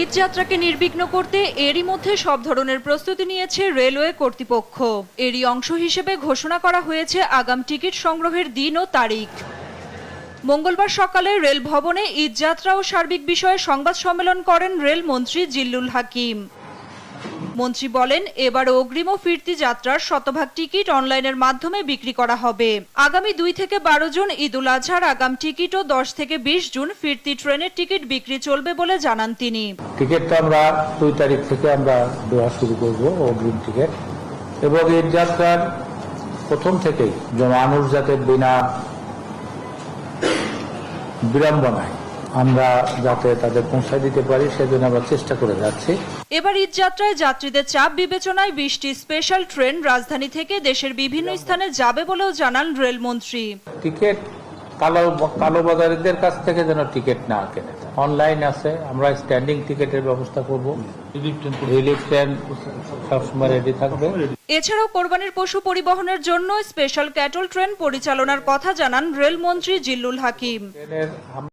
ঈদ যাত্রাকে নির্বিঘ্ন করতে এরই মধ্যে সব ধরনের প্রস্তুতি নিয়েছে রেলওয়ে কর্তৃপক্ষ। এরই অংশ হিসেবে ঘোষণা করা হয়েছে আগাম টিকিট সংগ্রহের দিন ও তারিখ। মঙ্গলবার সকালে রেল ভবনে ঈদ যাত্রা ও সার্বিক বিষয়ে সংবাদ সম্মেলন করেন রেলমন্ত্রী জিল্লুল হাকিম। মন্ত্রী বলেন, এবার অগ্রিম ও ফিরতি যাত্রার শতভাগ টিকিট অনলাইনের মাধ্যমে বিক্রি করা হবে। আগামী দুই থেকে বারো জুন, ঈদ উল আজহার আগাম টিকিট ও দশ থেকে বিশ জুন ফিরতি ট্রেনের টিকিট বিক্রি চলবে বলে জানান তিনি। টিকিটটা আমরা দুই তারিখ থেকে আমরা দেওয়া শুরু করব, অগ্রিম টিকিট। এবং এই যাত্রার প্রথম থেকেই মানুষ যাতে বিনা বিড়ম্বনায় আমরা যাতে তাদের পৌঁছায় দিতে পারি সেজন্য আমরা চেষ্টা করে যাচ্ছি। এবার ঈদ যাত্রায় যাত্রীদের চাপ বিবেচনায় বিশটি স্পেশাল ট্রেন রাজধানী থেকে দেশের বিভিন্ন স্থানে যাবে বলেও জানান রেলমন্ত্রী। টিকিট কালো কালোবাজারিদের কাছ থেকে যেন টিকিট না কেনে। অনলাইন আছে আমরা স্ট্যান্ডিং টিকিটের ব্যবস্থা করব। রিলিফ ট্রেন সবসময় রেডি থাকবে। এছাড়াও কোরবানির পশু পরিবহনের জন্য স্পেশাল ক্যাটল ট্রেন পরিচালনার কথা জানান রেলমন্ত্রী জিল্লুল হাকিম।